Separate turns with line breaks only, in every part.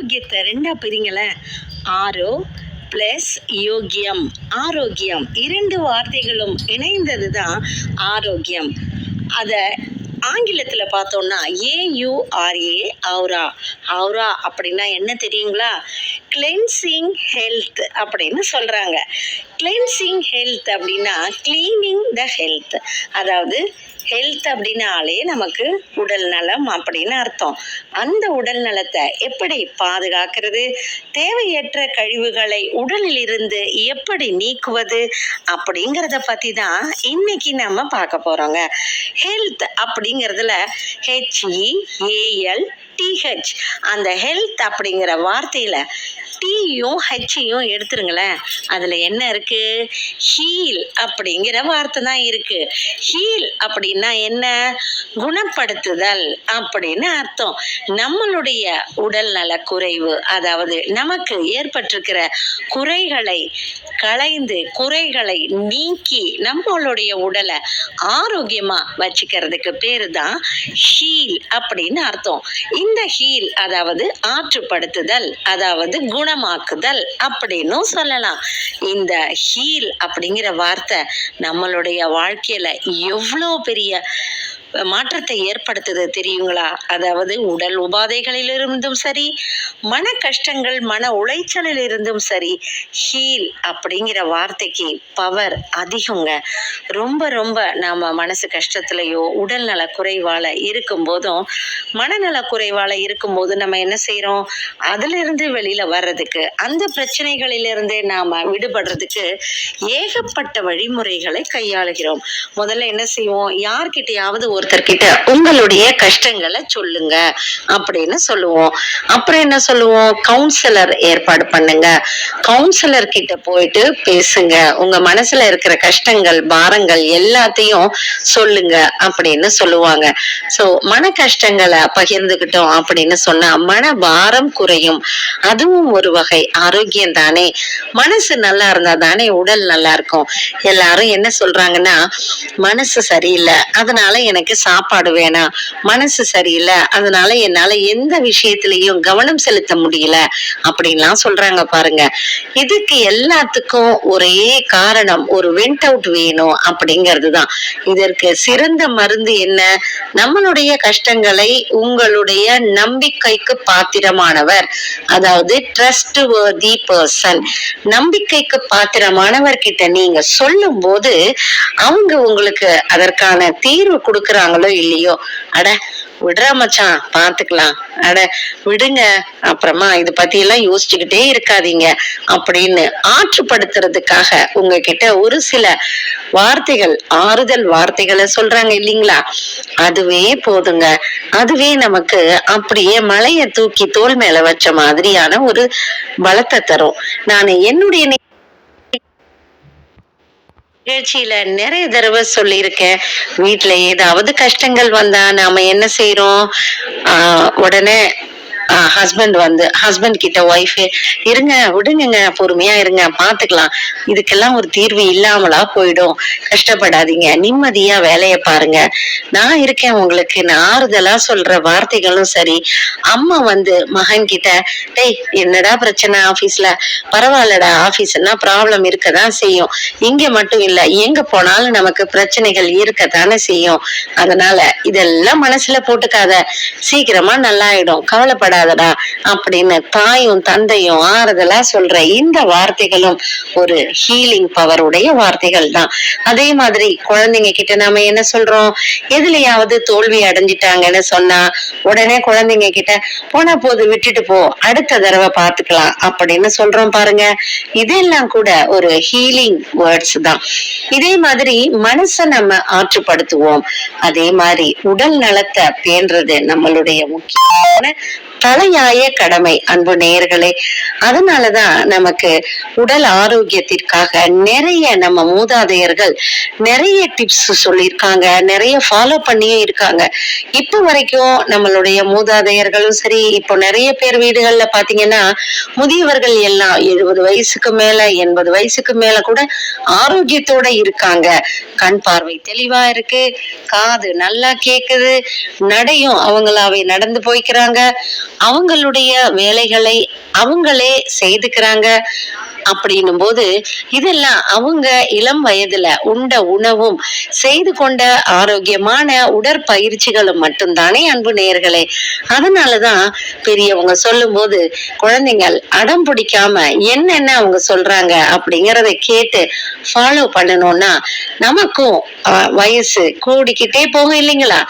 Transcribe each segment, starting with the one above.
ஆரோக்கியத்தை ரெண்டா பிரிங்களேன் ஆரோ ப்ளஸ் யோக்கியம் ஆரோக்கியம். இரண்டு வார்த்தைகளும் இணைந்தது தான் ஆரோக்கியம். அதை ஆங்கிலத்தில் பார்த்தோம்னா ஏயூஆர்ஏ அவுரா அவுரா அப்படின்னா என்ன தெரியுங்களா? கிளென்சிங் ஹெல்த் அப்படின்னு சொல்கிறாங்க கிளென்சிங் ஹெல்த் அப்படின்னா க்ளீனிங் த ஹெல்த் அதாவது ஹெல்த் அப்படின்னாலே நமக்கு உடல் நலம் அப்படின்னு அர்த்தம். அந்த உடல் நலத்தை எப்படி பாதுகாக்கிறது? தேவையற்ற கழிவுகளை உடலில் இருந்து எப்படி நீக்குவது? அப்படிங்கிறத பற்றி தான் இன்னைக்கு நம்ம பார்க்க போகிறோங்க ஹெல்த் அப்படிங்கிறதுல ஹெச்இஏஎல் டிஹெச் அந்த ஹெல்த் அப்படிங்கிற வார்த்தையில் டீயும் ஹெச்சையும் எடுத்துருங்களேன். அதில் என்ன இருக்குது ஹீல் அப்படிங்கிற வார்த்தை தான் இருக்குது ஹீல் அப்படின்னா என்ன? குணப்படுத்துதல் அப்படின்னு அர்த்தம். நம்மளுடைய உடல் நல குறைவு அதாவது நமக்கு ஏற்பட்டிருக்கிற குறைகளை களைந்து குறைகளை நீக்கி நம்மளுடைய உடலை ஆரோக்கியமாக வச்சுக்கிறதுக்கு பேர் தான் ஹீல் அப்படின்னு அர்த்தம். இந்த ஹீல் அதாவது ஆற்றுப்படுத்துதல் அதாவது குணமாக்குதல் அப்படின்னும் சொல்லலாம். இந்த ஹீல் அப்படிங்கிற வார்த்தை நம்மளுடைய வாழ்க்கையில எவ்வளோ பெரிய மாற்றத்தை ஏற்படுத்துது தெரியுங்களா? அதாவது உடல் உபாதைகளிலிருந்தும் சரி மன கஷ்டங்கள் மன உளைச்சலில் இருந்தும் சரி ஹீல் அப்படிங்கிற வார்த்தைக்கு பவர் அதிகங்க. ரொம்ப ரொம்ப நாம் மனசு கஷ்டத்துலையோ உடல் நல குறைவால் இருக்கும்போதும் மனநல குறைவால் இருக்கும்போது நம்ம என்ன செய்கிறோம் அதிலிருந்து வெளியில் வர்றதுக்கு அந்த பிரச்சனைகளிலிருந்து நாம் விடுபடுறதுக்கு ஏகப்பட்ட வழிமுறைகளை கையாளுகிறோம். முதல்ல என்ன செய்வோம்? யார்கிட்டயாவது ஒருத்தர்கிட்ட உங்களுடைய கஷ்டங்களை சொல்லுங்க அப்படின்னு சொல்லுவோம். அப்புறம் என்ன சொல்லுவோம்? கவுன்சிலர் ஏற்பாடு பண்ணுங்க. கவுன்சிலர் கிட்ட போயிட்டு பேசுங்க. உங்க மனசுல இருக்கிற கஷ்டங்கள் பாரங்கள் எல்லாத்தையும் சொல்லுங்க அப்படின்னு சொல்லுவாங்க. சோ மன கஷ்டங்களை பகிர்ந்துகிட்டோம் அப்படின்னு சொன்னா மன பாரம் குறையும். அதுவும் ஒரு வகை ஆரோக்கியம் தானே. மனசு நல்லா இருந்தா தானே உடல் நல்லா இருக்கும். எல்லாரும் என்ன சொல்றாங்கன்னா மனசு சரியில்லை. அதனால எனக்கு சாப்பாடு வேணாம். மனசு சரியில்லை. அதனால என்னால எந்த விஷயத்திலையும் கவனம் செலுத்த முடியல. அப்படின்லாம் சொல்றாங்க பாருங்க. இதுக்கு எல்லாத்துக்கும் ஒரே காரணம் ஒரு வெண்ட் அவுட் வேணும் அப்படிங்கிறது தான். இதற்கு சிறந்த மருந்து என்ன? நம்மளுடைய கஷ்டங்களை உங்களுடைய நம்பிக்கைக்கு பாத்திரமானவர். அதாவது ட்ரஸ்ட் வர்தி பர்சன் நம்பிக்கைக்கு பாத்திரமானவர் கிட்ட நீங்க சொல்லும் போது அவங்க உங்களுக்கு அதற்கான தீர்வு கொடுக்கறாங்களோ இல்லையோ? அட விடுறா மச்சான் பாத்துக்கலாம். அட விடுங்க. அப்புறமா இது பத்தி எல்லாம் யோசிச்சுக்கிட்டே இருக்காதீங்க அப்படின்னு ஆற்றுப்படுத்துறதுக்காக உங்ககிட்ட ஒரு சில வார்த்தைகள் ஆறுதல் வார்த்தைகளை சொல்றாங்க இல்லைங்களா? அதுவே போதுங்க. அதுவே நமக்கு அப்படியே மலையை தூக்கி தோல் மேல வச்ச மாதிரியான ஒரு பலத்தை தரும். நான் என்னுடைய நிகழ்ச்சியில நிறைய தடவை சொல்லியிருக்கேன். வீட்டுல ஏதாவது கஷ்டங்கள் வந்தா நாம என்ன செய்யறோம் உடனே ஹஸ்பண்ட் வந்து ஹஸ்பண்ட் கிட்ட ஒய்ஃப் இருங்க விடுங்க பொறுமையா இருங்க பாத்துக்கலாம். இதுக்கெல்லாம் ஒரு தீர்வு இல்லாமலா போயிடும். கஷ்டப்படாதீங்க. நிம்மதியா வேலைய பாருங்க. நான் இருக்கேன் உங்களுக்கு. நான் ஆறுதலா சொல்ற வார்த்தைகளும் சரி. அம்மா வந்து மகன் கிட்ட டேய் என்னடா பிரச்சனை ஆபீஸ்ல பரவாயில்லடா ஆபீஸ்னா ப்ராப்ளம் இருக்கதான் செய்யும். இங்க மட்டும் இல்ல எங்க போனாலும் நமக்கு பிரச்சனைகள் இருக்கத்தானே செய்யும். அதனால இதெல்லாம் மனசுல போட்டுக்காத. சீக்கிரமா நல்லாயிடும். கவலைப்படாதடா அப்படின்னு தாயும் தந்தையும் ஆறுதலா சொல்ற இந்த வார்த்தைகளும் ஒரு ஹீலிங் பவர் உடைய வார்த்தைகள் தான். அதே மாதிரி குழந்தைங்க கிட்ட நாம என்ன சொல்றோம்? எதுலயாவது தோல்வி அடைஞ்சிட்டாங்கன்னு சொன்னா உடனே குழந்தைங்க கிட்ட போனா போது விட்டுட்டு போ அடுத்த தடவை பாத்துக்கலாம் அப்படின்னு சொல்றோம் பாருங்க. இதெல்லாம் கூட ஒரு ஹீலிங் வேர்ட்ஸ் தான். இதே மாதிரி மனசை நம்ம ஆற்றுப்படுத்துவோம். அதே மாதிரி உடல் நலத்தை பேன்றது நம்மளுடைய முக்கியமான தலையாய கடமை அன்பு நேயர்களே. அதனாலதான் நமக்கு உடல் ஆரோக்கியத்திற்காக நிறைய நம்ம மூதாதையர்கள் நிறைய டிப்ஸ் சொல்லியிருக்காங்க நிறைய ஃபாலோ பண்ணியும் இருக்காங்க. இப்ப வரைக்கும் நம்மளுடைய மூதாதையர்களும் சரி இப்போ நிறைய பேர் வீடுகள்ல பாத்தீங்கன்னா முதியவர்கள் எல்லாம் எழுபது வயசுக்கு மேல எண்பது வயசுக்கு மேல கூட ஆரோக்கியத்தோட இருக்காங்க. கண் பார்வை தெளிவா இருக்கு காது நல்லா கேக்குது நடையும் அவங்களாவே நடந்து போய்க்கிறாங்க. அவங்களுடைய வேலைகளை அவங்களே செய்துக்கிறாங்க அப்படின்னும் போது இதெல்லாம் அவங்க இளம் வயதுல உண்ட உணவும் செய்து கொண்ட ஆரோக்கியமான உடற்பயிற்சிகளும் மட்டும்தானே அன்பு நேயர்களே. அதனாலதான் பெரியவங்க சொல்லும் போது குழந்தைங்கள் அடம் பிடிக்காம என்னென்ன அவங்க சொல்றாங்க அப்படிங்கறத கேட்டு ஃபாலோ பண்ணணும்னா நமக்கும் வயசு கூடிக்கிட்டே போகும் இல்லைங்களா?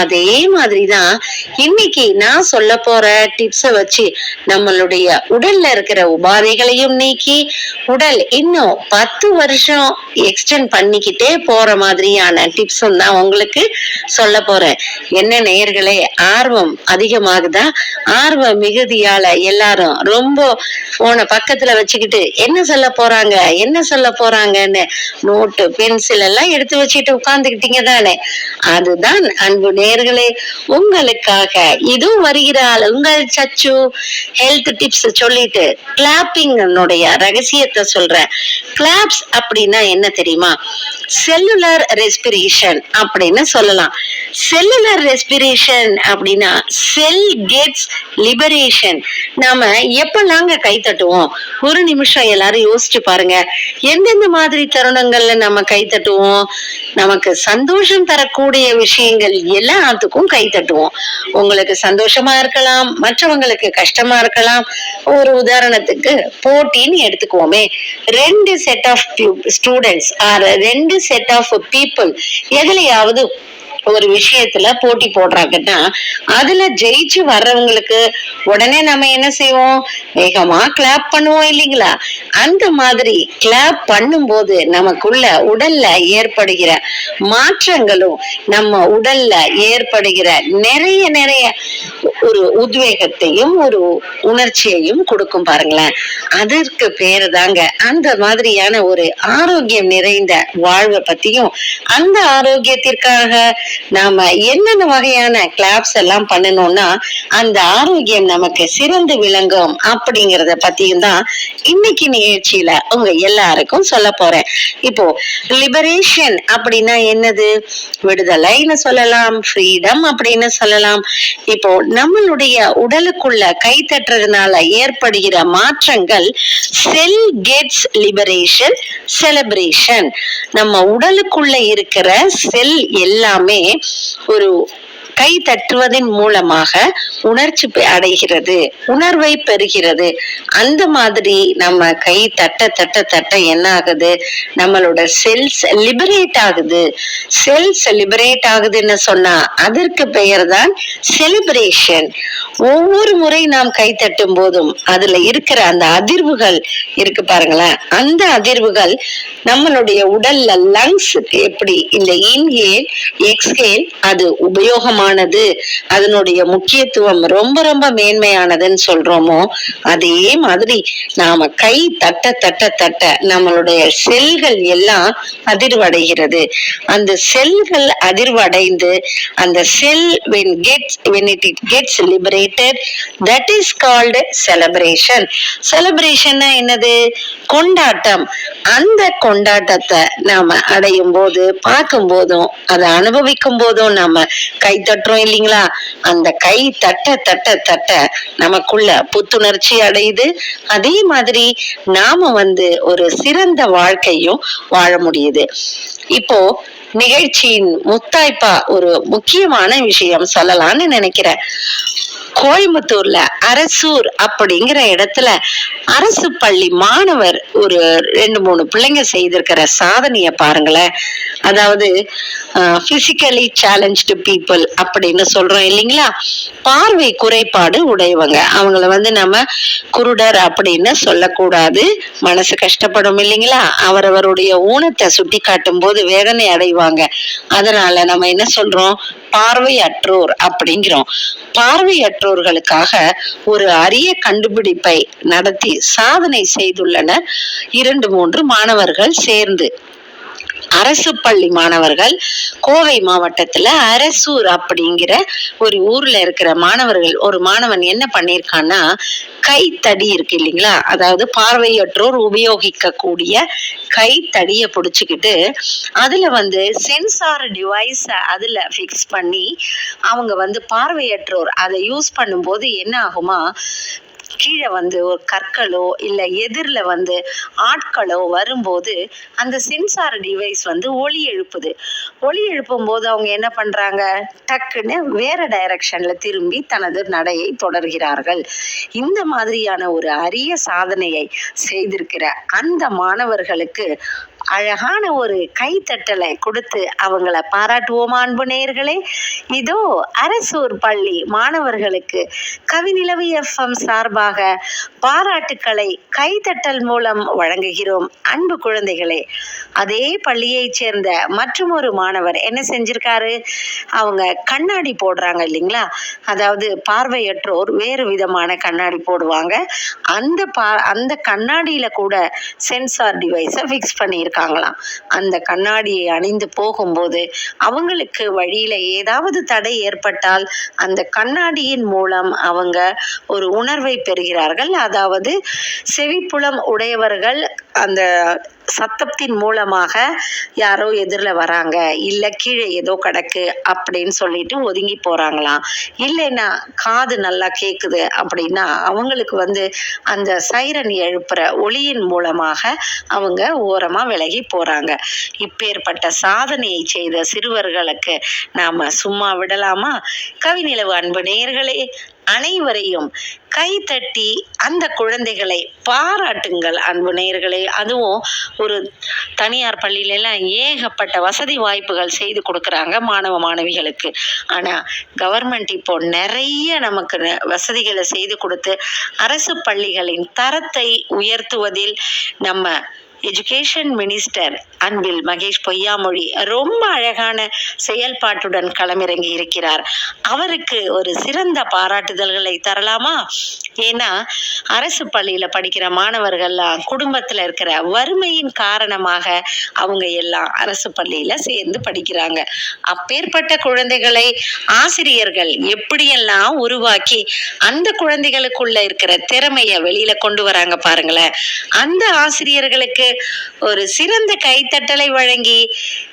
அதே மாதிரிதான் இன்னைக்கு நான் சொல்ல போற டிப்ஸ வச்சு நம்மளுடைய உடல்ல இருக்கிற உபாதைகளையும் நீக்கி உடல் இன்னும் பத்து வருஷம் எக்ஸ்டெண்ட் பண்ணிக்கிட்டே போற மாதிரியான டிப்ஸும் தான் உங்களுக்கு சொல்ல போறேன். என்ன நேயர்களே ஆர்வம் அதிகமாகுதா? ஆர்வ மிகுதியால எல்லாரும் ரொம்ப போன பக்கத்துல வச்சுக்கிட்டு என்ன சொல்ல போறாங்க என்ன சொல்ல போறாங்கன்னு நோட்டு பென்சில் எல்லாம் எடுத்து வச்சுட்டு உட்கார்ந்துக்கிட்டீங்க தானே? அதுதான் அன்பு நேர்களே உங்களுக்காக இது வருகிற உங்கள் சச்சு ஹெல்த் டிப்ஸ் சொல்லிட்டு கிளாப்பிங் ரகசியத்தை சொல்றேன். கிளாப்ஸ் அப்படின்னா என்ன தெரியுமா? செல்லுலர் ரெஸ்பிரேஷன் அப்படின்னு சொல்லலாம். செல்லுலர் ரெஸ்பிரேஷன் அப்படின்னா செல் கெட்ஸ் லிபரேஷன் நாம எப்பெல்லாங்க கை தட்டுவோம்? ஒரு நிமிஷம் எல்லாரும் யோசிச்சு பாருங்க. எந்தெந்த மாதிரி தருணங்கள்ல நம்ம கை தட்டுவோம்? நமக்கு சந்தோஷம் தரக்கூடிய விஷயங்கள் எல்லாத்துக்கும் கை தட்டுவோம். உங்களுக்கு சந்தோஷமா இருக்கலாம். மற்றவங்களுக்கு கஷ்டமா இருக்கலாம். ஒரு உதாரணத்துக்கு போட்டின்னு எடுத்துக்குவோமே. ரெண்டு செட் ஆஃப் ஸ்டூடெண்ட்ஸ் ஆர் ரெண்டு செட் ஆஃப் பீப்புள் எதுலையாவது ஒரு விஷயத்துல போட்டி போடுறாங்கன்னா அதுல ஜெயிச்சு வர்றவங்களுக்கு உடனே நம்ம என்ன செய்வோம்? வேகமா கிளாப் பண்ணுவோம் இல்லைங்களா? அந்த மாதிரி கிளாப் பண்ணும்போது நமக்குள்ள உடல்ல ஏற்படுகிற மாற்றங்களும் நம்ம உடல்ல ஏற்படுகிற நிறைய நிறைய ஒரு உத்வேகத்தையும் ஒரு உணர்ச்சியையும் கொடுக்கும் பாருங்களேன். அதற்கு பேரு தாங்க அந்த மாதிரியான ஒரு ஆரோக்கியம் நிறைந்த வாழ்வை பத்தியும் அந்த ஆரோக்கியத்திற்காக நாம என்னென்ன வகையான கிளாப்ஸ் எல்லாம் பண்ணணும்னா அந்த ஆரோக்கியம் நமக்கு சிறந்து விளங்கும் அப்படிங்கறத பத்தியும் தான் இன்னைக்கு நிகழ்ச்சியில உங்க எல்லாருக்கும் சொல்ல போறேன். இப்போ லிபரேஷன் அப்படின்னா என்னது? விடுதலைன்னு சொல்லலாம் ஃப்ரீடம் அப்படின்னு சொல்லலாம். இப்போ நம்மளுடைய உடலுக்குள்ள கை தட்டுறதுனால ஏற்படுகிற மாற்றங்கள் செல் கெட்ஸ் லிபரேஷன் செலிப்ரேஷன் நம்ம உடலுக்குள்ள இருக்கிற செல் எல்லாமே ஒரு கை தட்டுவதன் மூலமாக உணர்ச்சி அடைகிறது உணர்வை பெறுகிறது. அந்த மாதிரி நம்ம கை தட்ட தட்ட தட்ட என்ன ஆகுது? நம்மளோட செல்ஸ் லிபரேட் ஆகுது. செல்ஸ் லிபரேட் ஆகுதுன்னு சொன்னா அதற்கு பெயர் தான் செலிப்ரேஷன் ஒவ்வொரு முறை நாம் கை தட்டும் போதும் அதுல இருக்கிற அந்த அதிர்வுகள் இருக்கு பாருங்களேன். அந்த அதிர்வுகள் நம்மளுடைய உடல்ல லங்ஸுக்கு எப்படி இந்த இன்ஹேல் எக்ஸ்ஹேல் அது உபயோகமானது அதனுடைய முக்கியத்துவம் ரொம்ப ரொம்ப மேன்மையானதுன்னு சொல்றோமோ அதே மாதிரி நாம கை தட்ட தட்ட தட்ட நம்மளுடைய செல்கள் எல்லாம் அதிர்வடைகிறது. அந்த செல்கள் அதிர்வடைந்து அந்த cell when gets when it it gets liberated that is called celebration celebration என்னது? கொண்டாட்டம். அந்த கொண்டாட்டத்தை நாம அடையும் போது பார்க்கும் போதும் அதை அனுபவிக்கும் போதும் நாம கை தட்டுறோம் இல்லைங்களா? அந்த கை தட்ட தட்ட தட்ட நமக்குள்ள புத்துணர்ச்சி அடையுது. அதே மாதிரி நாம வந்து ஒரு சிறந்த வாழ்க்கையும் வாழ முடியுது. இப்போ நிகழ்ச்சியின் முத்தாய்ப்பா ஒரு முக்கியமான விஷயம் சொல்லலாம்னு நினைக்கிறேன். கோயம்புத்தூர்ல அரசூர் அப்படிங்கிற இடத்துல அரசு பள்ளி மாணவர் ஒரு ரெண்டு மூணு பிள்ளைங்க செய்திருக்கிற சாதனைய பாருங்களேன். அதாவது பிசிக்கலி சேலஞ்சு பீப்புள் அப்படின்னு சொல்றோம் இல்லைங்களா? பார்வை குறைபாடு உடையவங்க. அவங்கள வந்து நம்ம குருடர் அப்படின்னு சொல்லக்கூடாது. மனசு கஷ்டப்படும் இல்லைங்களா? அவரவருடைய ஊனத்தை சுட்டி காட்டும் போது வேதனை அடைவாங்க அதனால நம்ம என்ன சொல்றோம்? பார்வையற்றோர் அப்படிங்கிறோம். பார்வையற்றோர்களுக்காக ஒரு அரிய கண்டுபிடிப்பை நடத்தி சாதனை செய்துள்ளனர் இரண்டு மூன்று மாணவர்கள் சேர்ந்து. அரசு பள்ளி மாணவர்கள் கோவை மாவட்டத்துல அரசூர் அப்படிங்கிற ஒரு ஊர்ல இருக்கிற மாணவர்கள் ஒரு மாணவன் என்ன பண்ணியிருக்கான்னா கைத்தடி இருக்கு இல்லைங்களா? அதாவது பார்வையற்றோர் உபயோகிக்க கூடிய கைத்தடியை பிடிச்சிக்கிட்டு அதுல வந்து சென்சார் டிவைஸ் அதுல ஃபிக்ஸ் பண்ணி அவங்க வந்து பார்வையற்றோர் அதை யூஸ் பண்ணும்போது என்ன ஆகுமா கீழே வந்து ஒரு கற்களோ இல்லை எதிரில் வந்து ஆட்களோ வரும்போது அந்த சென்சார் டிவைஸ் வந்து ஒளி எழுப்புது. ஒளி எழுப்பும் போது அவங்க என்ன பண்ணுறாங்க டக்குன்னு வேற டைரக்ஷனில் திரும்பி தனது நடையை தொடர்கிறார்கள். இந்த மாதிரியான ஒரு அரிய சாதனையை செய்திருக்கிற அந்த மாணவர்களுக்கு அழகான ஒரு கைத்தட்டலை கொடுத்து அவங்கள பாராட்டுவோம் அன்பு நேயர்களே. இதோ அரசூர் பள்ளி மாணவர்களுக்கு கவிநிலவு எஃப்எம் சார்பாக பாராட்டுக்களை கைத்தட்டல் மூலம் வழங்குகிறோம். அன்பு குழந்தைகளே அதே பள்ளியைச் சேர்ந்த மற்றும் ஒரு மாணவர் என்ன செஞ்சிருக்காரு? அவங்க கண்ணாடி போடுறாங்க இல்லைங்களா? அதாவது பார்வையற்றோர் வேறு விதமான கண்ணாடி போடுவாங்க. அந்த பா அந்த கண்ணாடியில கூட சென்சார் டிவைஸை ஃபிக்ஸ் இருக்காங்களாம். அந்த கண்ணாடியை அணிந்து போகும்போது அவங்களுக்கு வழியில ஏதாவது தடை ஏற்பட்டால் அந்த கண்ணாடியின் மூலம் அவங்க ஒரு உணர்வை பெறுகிறார்கள். அதாவது செவிப்புலம் உடையவர்கள் அந்த சத்தத்தின் மூலமாக யாரோ எதிரில் வராங்க. இல்லை கீழே ஏதோ கிடக்கு அப்படின்னு சொல்லிட்டு ஒதுங்கி போகிறாங்களாம் இல்லைன்னா காது நல்லா கேட்குது அப்படின்னா அவங்களுக்கு வந்து அந்த சைரன் எழுப்புற ஒளியின் மூலமாக அவங்க ஓரமாக விலகி போகிறாங்க இப்பேற்பட்ட சாதனையை செய்த சிறுவர்களுக்கு நாம் சும்மா விடலாமா? கவிநிலவு அன்பு நேயர்களே அனைவரையும் கைத்தட்டி அந்த குழந்தைகளை பாராட்டுங்கள் அன்பு நேயர்களே. அதுவும் ஒரு தனியார் பள்ளியிலெல்லாம் ஏகப்பட்ட வசதி வாய்ப்புகள் செய்து கொடுக்குறாங்க மாணவ மாணவிகளுக்கு. ஆனால் கவர்மெண்ட் இப்போ நிறைய நமக்கு ந- வசதிகளை செய்து கொடுத்து அரசு பள்ளிகளின் தரத்தை உயர்த்துவதில் நம்ம எஜுகேஷன் மினிஸ்டர் அன்பில் மகேஷ் பொய்யாமொழி ரொம்ப அழகான செயல்பாட்டுடன் களமிறங்கி இருக்கிறார். அவருக்கு ஒரு சிறந்த பாராட்டுதல்களை தரலாமா? ஏன்னா அரசு பள்ளியில படிக்கிற மாணவர்கள்லாம் குடும்பத்துல இருக்கிற வறுமையின் காரணமாக அவங்க எல்லாம் அரசு பள்ளியில சேர்ந்து படிக்கிறாங்க. அப்பேற்பட்ட குழந்தைகளை ஆசிரியர்கள் எப்படியெல்லாம் உருவாக்கி அந்த குழந்தைகளுக்குள்ள இருக்கிற திறமைய வெளியில கொண்டு வராங்க பாருங்களேன். அந்த ஆசிரியர்களுக்கு ஒரு சிறந்த கைத்தட்டலை வழங்கி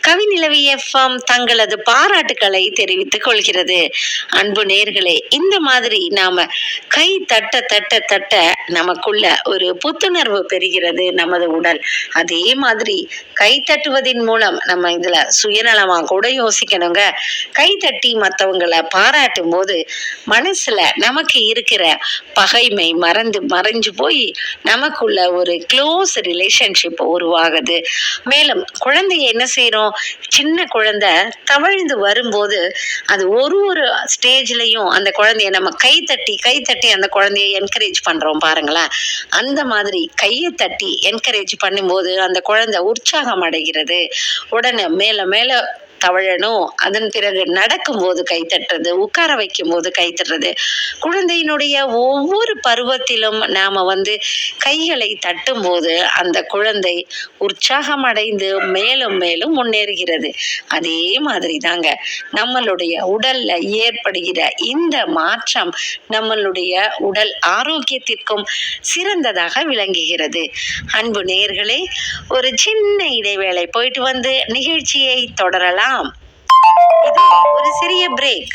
கவிநிலவி எஃப்எம் தங்களது பாராட்டுக்களை தெரிவித்துக் கொள்கிறது. அன்பு நேர்களே இந்த மாதிரி நாம கை தட்ட தட்ட தட்ட நமக்குள்ள ஒரு புத்துணர்வு பெறுகிறது நமது உடல். அதே மாதிரி கை தட்டுவதின் மூலம் நம்ம இதுல சுயநலமா கூட யோசிக்கணுங்க. கை தட்டி மற்றவங்களை பாராட்டும் போது மனசுல நமக்கு இருக்கிற பகைமை மறந்து மறைஞ்சு போய் நமக்குள்ள ஒரு க்ளோஸ் ரிலேஷன்ஷிப் உருவாகுது. மேலும் குழந்தைய என்ன செய்யறோம் சின்ன குழந்தை தவழ்ந்து வரும்போது அது ஒரு ஒரு ஸ்டேஜ்லயும் அந்த குழந்தைய நம்ம கை தட்டி கை தட்டி அந்த குழந்தைய என்கரேஜ் பண்றோம் பாருங்களேன். அந்த மாதிரி கையை தட்டி என்கரேஜ் பண்ணும்போது அந்த குழந்தை உற்சாகம் அடைகிறது. உடனே மேல மேல தவழணும். அதன் பிறகு நடக்கும்போது கை தட்டுறது உட்கார வைக்கும் போது கை தட்டுறது. குழந்தையினுடைய ஒவ்வொரு பருவத்திலும் நாம வந்து கைகளை தட்டும் போது அந்த குழந்தை உற்சாகம் அடைந்து மேலும் மேலும் முன்னேறுகிறது. அதே மாதிரி தாங்க நம்மளுடைய உடல்ல ஏற்படுகிற இந்த மாற்றம் நம்மளுடைய உடல் ஆரோக்கியத்திற்கும் சிறந்ததாக விளங்குகிறது. அன்பு நேர்களே ஒரு சின்ன இடைவேளை போயிட்டு வந்து நிகழ்ச்சியை தொடரலாம். இது ஒரு சிறிய பிரேக்